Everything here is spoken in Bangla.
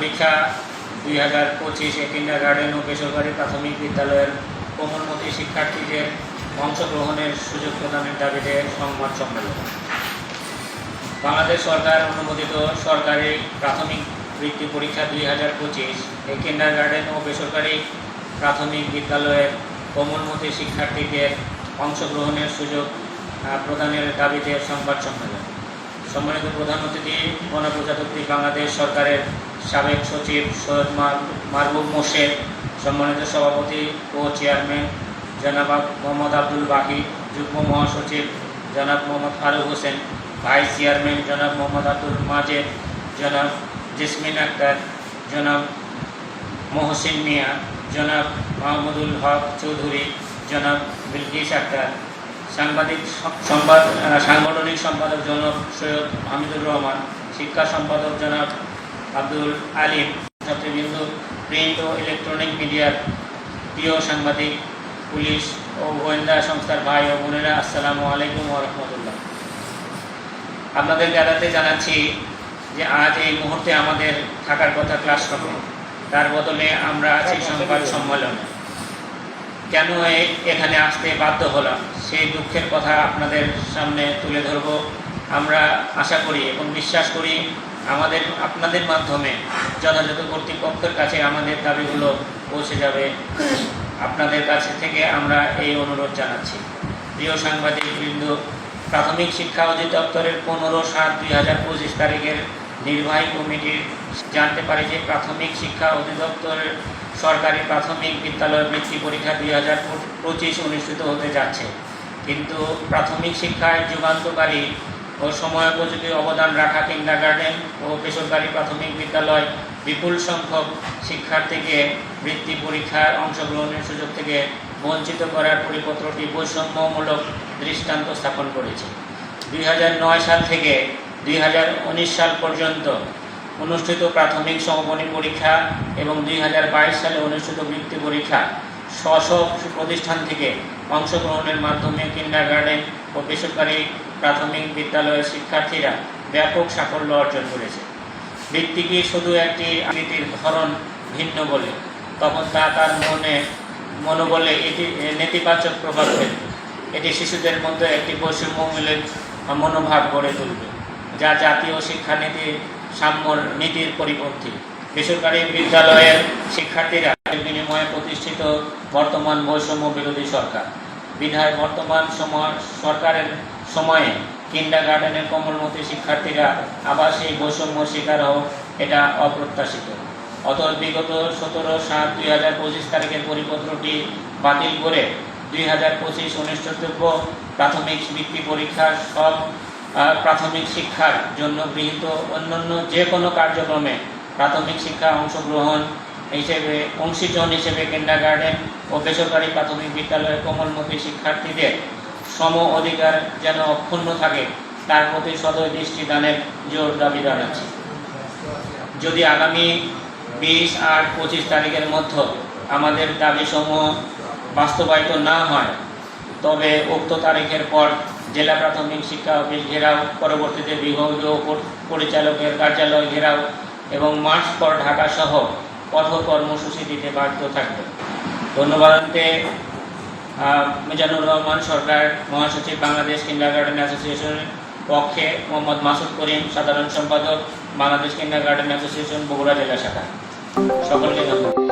পরীক্ষা দুই হাজার পঁচিশে কিন্ডার গার্ডেন ও বেসরকারি প্রাথমিক বিদ্যালয়ের কোমলমতি শিক্ষার্থীদের অংশগ্রহণের সুযোগ প্রদানের দাবিতে সংবাদ সম্মেলন। বাংলাদেশ সরকার অনুমোদিত সরকারি প্রাথমিক বৃত্তি পরীক্ষা দুই হাজার পঁচিশ এই কিন্ডার গার্ডেন ও বেসরকারি প্রাথমিক বিদ্যালয়ের কোমলমতি শিক্ষার্থীদের অংশগ্রহণের সুযোগ প্রদানের দাবিতে সংবাদ সম্মেলন। সম্মানিত প্রধান অতিথি, গণপ্রজাতন্ত্রী বাংলাদেশ সরকারের সাবেক সচিব সৈয়দ মার- মারবুব মোর্শেদ, সম্মানিত সভাপতি ও চেয়ারম্যান জনাব মোহাম্মদ আব্দুল বাকি যুগ্ম মহাসচিব জনাব মোহাম্মদ ফারুক হোসেন, ভাইস চেয়ারম্যান জনাব মোহাম্মদ আব্দুল মাজেদ, জনাব জেসমিন আক্তার, জনাব মহসিন মিয়া, জনাব মাহমুদুল হক চৌধুরী, জনাব বিলকিস আক্তার সাংবাদিক স- সংবাদ সাংগঠনিক সম্পাদক জনাব সৈয়দ হামিদুর রহমান শিক্ষা সম্পাদক জনাব আব্দুল আলিম ছাত্রবৃন্দ প্রিন্ট ও ইলেকট্রনিক মিডিয়ার প্রিয় সাংবাদিক পুলিশ ও গোয়েন্দা সংস্থার ভাই ও বোনেরা আসসালামু আলাইকুম রহমতুল্লাহ। আপনাদের জানাতে জানাচ্ছি যে আজ এই মুহূর্তে আমাদের থাকার কথা ক্লাসরুমে তার বদলে আমরা আছি সংবাদ সম্মেলনে। কেন এখানে আসতে বাধ্য হলাম? সেই দুঃখের কথা আপনাদের সামনে তুলে ধরব। আমরা আশা করি এবং বিশ্বাস করি আমাদের, আপনাদের মাধ্যমে যথাযথ কর্তৃপক্ষের কাছে আমাদের দাবিগুলো পৌঁছে যাবে। আপনাদের কাছে থেকে আমরা এই অনুরোধ জানাচ্ছি। প্রিয় সাংবাদিক বৃন্দ প্রাথমিক শিক্ষা অধিদপ্তরের পনেরো সাত দুই হাজার পঁচিশ তারিখের নির্বাহী কমিটির জানতে পারি যে প্রাথমিক শিক্ষা অধিদপ্তরের সরকারি প্রাথমিক বিদ্যালয় বৃত্তি পরীক্ষা দুই হাজার পঁচিশ অনুষ্ঠিত হতে যাচ্ছে। কিন্তু প্রাথমিক শিক্ষায় যুগান্তকারী ও সময়োপযোগী অবদান রাখা কিন্ডার গার্ডেন ও বেসরকারি প্রাথমিক বিদ্যালয় বিপুল সংখ্যক শিক্ষার্থীকে বৃত্তি পরীক্ষার অংশগ্রহণের সুযোগ থেকে বঞ্চিত করার পরিপত্রটি বৈষম্যমূলক দৃষ্টান্ত স্থাপন করেছে। দুই হাজার নয় সাল থেকে দুই হাজার উনিশ সাল পর্যন্ত অনুষ্ঠিত প্রাথমিক সমাপনী পরীক্ষা এবং দুই হাজার বাইশ সালে অনুষ্ঠিত বৃত্তি পরীক্ষা স্ব প্রতিষ্ঠান থেকে অংশগ্রহণের মাধ্যমে কিন্ডার গার্ডেন ও বেসরকারি প্রাথমিক বিদ্যালয়ের শিক্ষার্থীরা ব্যাপক সাফল্য অর্জন করেছে। বৃত্তি কি শুধু একটি আকৃতির ধরন ভিন্ন বলে, তখন তা তার মনে, মনোবলে এটি, নেতিবাচক প্রভাব ফেলবে। এটি শিশুদের মধ্যে একটি বৈষম্যমূলক মনোভাব গড়ে তুলবে। যা জাতীয় শিক্ষানীতি সাম্যর নীতির পরিপন্থী। বেসরকারি বিদ্যালয়ের শিক্ষার্থীরা বিনিময়ে প্রতিষ্ঠিত বর্তমান বৈষম্য বিরোধী সরকার। বিধায় বর্তমান সময় সরকারের সময়ে কিন্ডার গার্ডেনের কমলমতি শিক্ষার্থীরা আবার সেই বৈষম্য শিকার হোক এটা অপ্রত্যাশিত। অতএব বিগত সতেরো সাত দুই হাজার পঁচিশ তারিখের পরিপত্রটি বাতিল করে দুই হাজার পঁচিশ অনুষ্ঠিতব্য প্রাথমিক বৃত্তি পরীক্ষার সব প্রাথমিক শিক্ষার জন্য গৃহীত অন্যান্য যে কোনো কার্যক্রমে প্রাথমিক শিক্ষা অংশগ্রহণ হিসেবে, অংশীজন হিসেবে কিন্ডার গার্ডেন ও বেসরকারি প্রাথমিক বিদ্যালয়ের কোমলমতি শিক্ষার্থীদের সম অধিকার যেন অক্ষুণ্ণ থাকে, তার প্রতি সদয় দৃষ্টি দানের জোর দাবি জানাচ্ছি। যদি আগামী বিশ আট পঁচিশ তারিখের মধ্যে আমাদের দাবিসমূহ বাস্তবায়িত না হয় তবে উক্ত তারিখের পর জেলা প্রাথমিক শিক্ষা অফিস ঘেরাও, পরবর্তীতে বিভাগীয় পরিচালকের কার্যালয় ঘেরাও এবং মার্চ পর ঢাকা সহ কঠোর কর্মসূচি দিতে বাধ্য থাকবে। ধন্যবাদে মিজানুর রহমান সরকার, মহাসচিব বাংলাদেশ কিন্ডার গার্ডেন অ্যাসোসিয়েশনের পক্ষে মোহাম্মদ মাসুদ করিম, সাধারণ সম্পাদক Bangladesh kindergarten association Bogura জেলা শাখা। সকলকে ধন্যবাদ।